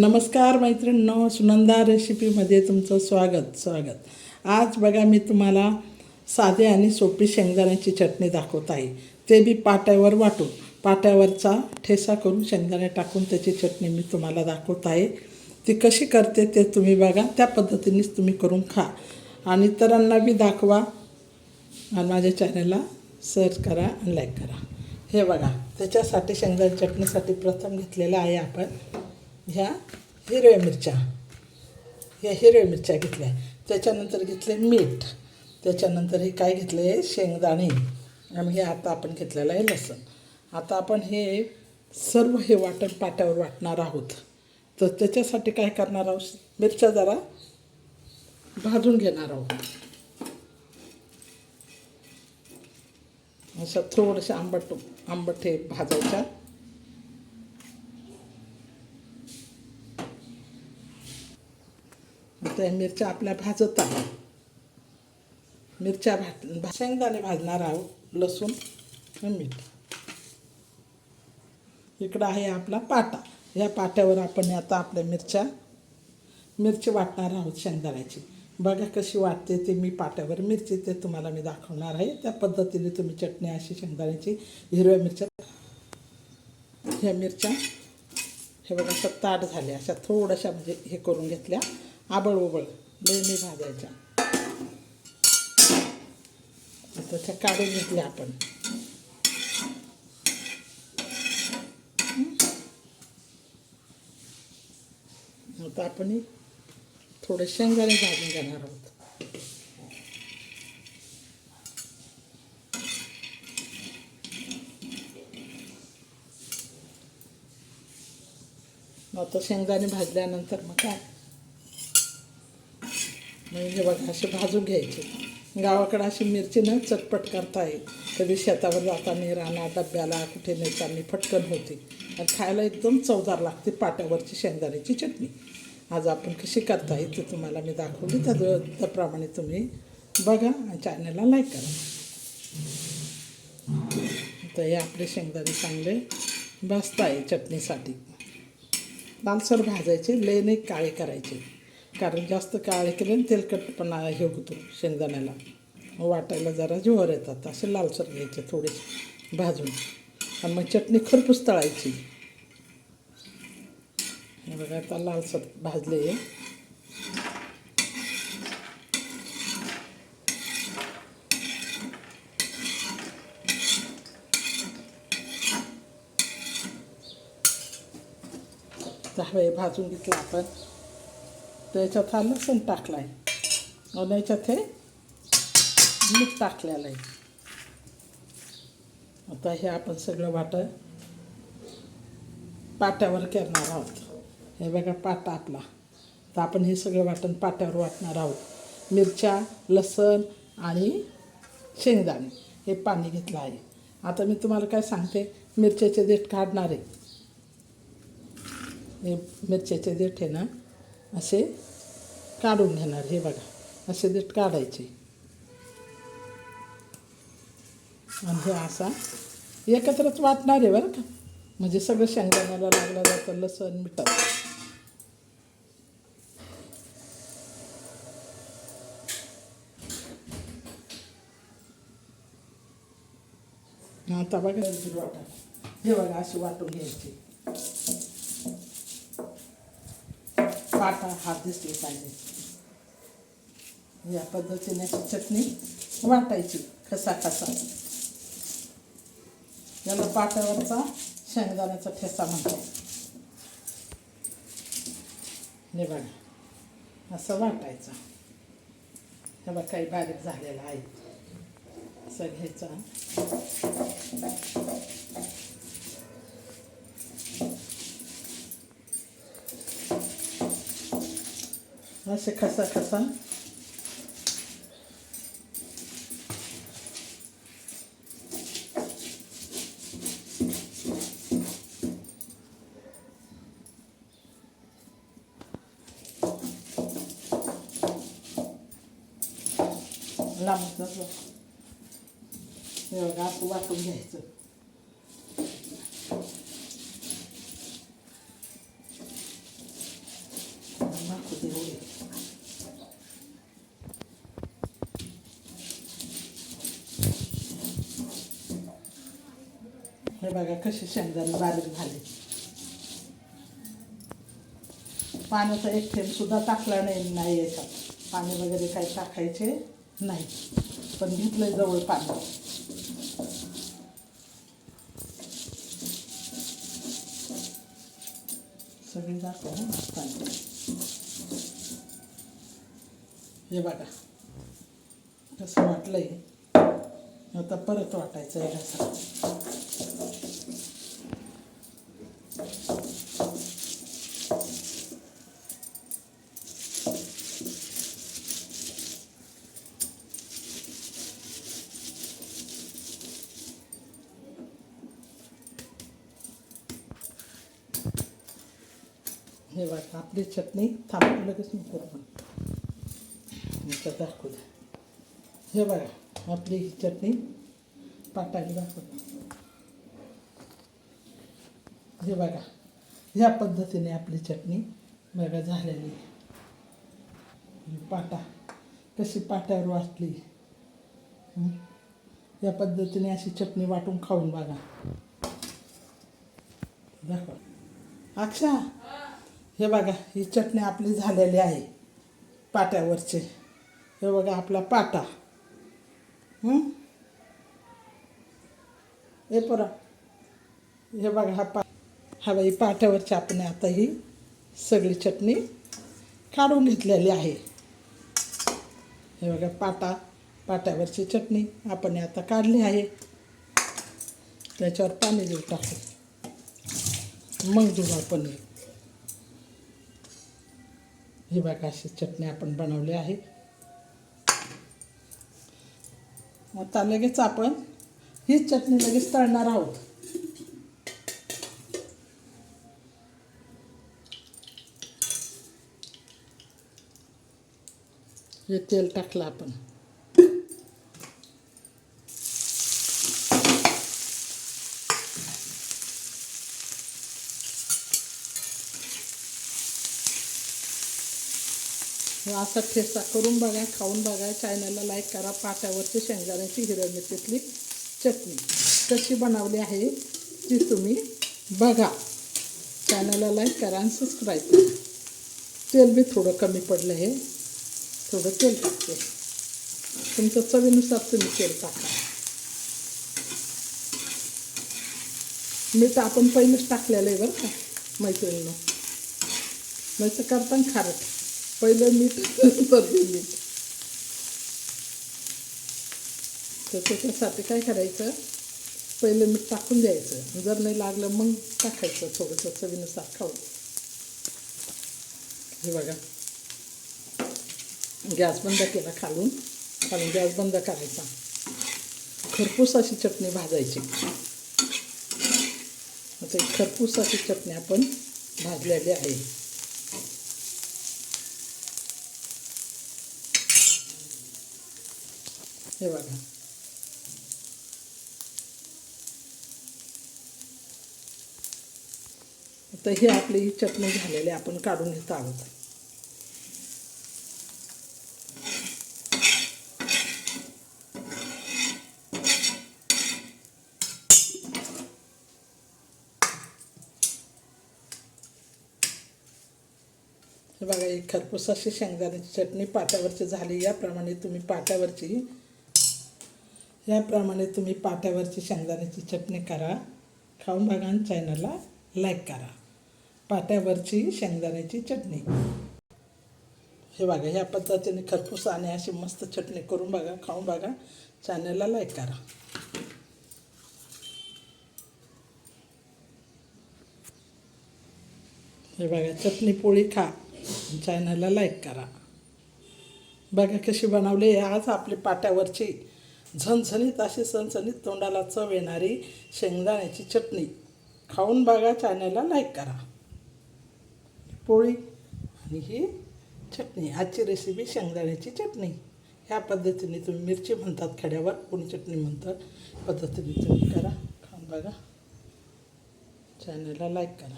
नमस्कार मैत्रिणींनो सुनंदा रेसिपीमध्ये तुमचं स्वागत स्वागत. आज बघा मी तुम्हाला साधे आणि सोपी शेंगदाण्याची चटणी दाखवत आहे. ते बी पाट्यावर वाटून पाट्यावरचा ठेसा करून शेंगदाणे टाकून त्याची चटणी मी तुम्हाला दाखवत आहे. ती कशी करते ते तुम्ही बघा त्या पद्धतीनेच तुम्ही करून खा. आणि इतरांना बी दाखवा आणि माझ्या चॅनलला सर्च करा आणि लाईक करा. हे बघा त्याच्यासाठी शेंगदाणे चटणीसाठी प्रथम घेतलेलं आहे आपण ह्या हिरव्या मिरच्या. ह्या हिरव्या मिरच्या घेतल्या. त्याच्यानंतर घेतले मीठ. त्याच्यानंतर हे काय घेतले? शेंगदाणे. आणि हे आता आपण घेतलेलं आहे लसण. आता आपण हे सर्व हे वाटण पाट्यावर वाटणार आहोत. तर त्याच्यासाठी काय करणार आहोत? मिरच्या जरा भाजून घेणार आहोत. अशा थोडंशा आंबट आंबट हे भाजायच्या. आता मिरच्या आपल्या भाजत आहे मिरच्या भाज भा- शेंगदाणे भाजणार आहोत लसूण आणि मीठ. इकडं आहे आपला पाटा. या पाट्यावर आपण आता आपल्या मिरच्या मिरची वाटणार आहोत शेंगदाण्याची. बघा कशी वाटते ते मी पाट्यावर. मिरची ते तुम्हाला मी दाखवणार आहे. त्या पद्धतीने तुम्ही चटणी अशी शेंगदाण्याची हिरव्या मिरच्या ह्या मिरच्या हे बघा अशा ताट झाल्या. अशा थोड्याशा म्हणजे हे करून घेतल्या. आबळ उबळ नेहमी भाजायच्या आता काढून घेतल्या आपण. आता आपण थोडे शेंगदाणे भाजून घेणार आहोत. मग आता शेंगदाणे भाजल्यानंतर मग काय? म्हणजे बघा असे भाजून घ्यायचे. गावाकडं अशी मिरची ना चटपट करता येईल. कधी शेतावर जाताना राणा डब्याला कुठे नेताना फटकन होते. आणि खायला एकदम चवदार लागते पाट्यावरची शेंगदाण्याची चटणी. आज आपण कशी करता येईल ते तुम्हाला मी दाखवली. त्या त्याप्रमाणे तुम्ही बघा आणि चॅनलला लाईक करा. तर हे आपले शेंगदाणे चांगले बसत आहे चटणीसाठी. लालसर भाजायचे लय नाही काळे करायचे. कारण जास्त काळे केले तेलकटपणा हे होतो शेंगदाण्याला. वाटायला जरा जोहर येतात असे लालसर घ्यायचे थोडेसे भाजून. आणि मग चटणी खरपूस तळायची. हे बघा आता लालसर भाजले आहे हवे भाजून घेतलं आपण. त्याच्यात हा लसूण टाकला आहे आणि याच्यात हे मीठ टाकलेलं आहे आता हे आपण सगळं वाटं पाट्यावर करणार आहोत हे बघा पाटा आपला तर आपण हे सगळं वाटण पाट्यावर वाटणार आहोत मिरच्या लसण आणि शेंगदाणे हे पाणी घेतलं आहे आता मी तुम्हाला काय सांगते मिरच्याचे देठ काढणार आहे हे मिरच्याचे देठ आहे ना असे काढून घेणार हे बघा. असे देठ काढायचे. आणि हे असा एकत्रच वाटणार आहे बरं का. म्हणजे सगळं शेंगदाण्याला लागलं जातं लसण मिठ. आता बघा. हे बघा अशी वाटून घ्यायची. पाटा हात दिसले पाहिजे या पद्धतीने चटणी वाटायची खसा खसा. याला पाट्यावरचा शेंगदाण्याचा ठेसा म्हणतो हे बघा असं वाटायचं. हे बघा काही बारीक झालेलं आहे. असं घ्यायचं. असे खसा खसा लांब हे बघा असं वाटून घ्यायचं हे बघा कशी शेंगदाणे बारीक झाले. पाण्याचा एक थेंब सुद्धा टाकला नाही नाही याच्यात. पाणी वगैरे काही टाकायचे नाही. पण घेतलंय जवळ पाणी. सगळी दाखव पाणी. हे बघा. कसं वाटलंय. आता परत वाटायचं आहे रसा हे बघा आपली चटणी थांबू लगेच नको पण दाखवू द्या हे बघा आपली ही चटणी पाटाने दाखवू हे बघा ह्या पद्धतीने आपली चटणी बघा झालेली पाटा कशी पाट्यावर वाटली. या पद्धतीने अशी चटणी वाटून खाऊन बघा. दाखवा. अक्षा हे बघा ही चटणी आपली झालेली आहे पाट्यावरचे. हे बघा आपला पाटा. हे? पुरा. हे बघा हा पा हा बाई पाट्यावरची आपण आता ही सगळी चटणी काढून घेतलेली आहे. हे बघा पाटा पाट्यावरची चटणी आपण आता काढली आहे. त्याच्यावर पाणी देऊ टाकू. मग देऊ आपण हे. ही बघा अशी चटणी आपण बनवली आहे आता लगेच आपण ही चटणी लगेच तळणार आहोत हे तेल टाकलं आपण असा ठेसा करून बघा खाऊन बघा. चॅनलला लाईक करा. पाट्यावरची शेंगदाण्याची हिरव्या मिरचीतली चटणी. कशी बनवली आहे ती तुम्ही बघा. चॅनलला लाईक करा आणि सबस्क्राईब करा. तेल बी थोडं कमी पडलं आहे थोडं तेल टाकते. तुमच्या चवीनुसार तुम्ही तेल टाका. मीठ आपण पहिलेच टाकलेलं आहे बरं का मैत्रिणीनं. नाही करताना खारट. पहिलं मीठ नंतर हे मीठ तर त्याच्यासाठी काय करायचं? पहिलं मीठ टाकून द्यायचं. जर नाही लागलं मग टाकायचं थोडंसं चवीनुसार खाऊन. हे बघा. गॅस बंद केला खालून. खालून गॅस बंद करायचा. खरपूस अशी चटणी भाजायची. आता खरपूस अशी चटणी आपण भाजलेली आहे. हे बघा. आता ही आपली ही चटणी झालेली आपण काढून घेत आहोत हे बघा ही खरपूस अशी शेंगदाण्याची चटणी पाट्यावरची झाली. याप्रमाणे तुम्ही पाट्यावरची याप्रमाणे तुम्ही पाट्यावरची शेंगदाण्याची चटणी करा. खाऊन बघा आणि चॅनलला लाईक करा. पाट्यावरची शेंगदाण्याची चटणी. हे बघा ह्या पद्धतीने खरपूस आणि अशी मस्त चटणी करून बघा खाऊन बघा. चॅनलला लाईक करा. हे बघा चटणी पोळी खा चॅनलला लाईक करा. बघा कशी बनवली आज आपली पाट्यावरची झणझणीत अशी सणसणीत तोंडाला चव येणारी शेंगदाण्याची चटणी. खाऊन बघा चॅनलला लाईक करा. पोळी आणि ही चटणी आजची रेसिपी शेंगदाण्याची चटणी. ह्या पद्धतीने तुम्ही मिरची म्हणतात खेड्यावर कोणी चटणी म्हणतात पद्धतीने तुम्ही करा खाऊन बघा. चॅनलला लाईक करा.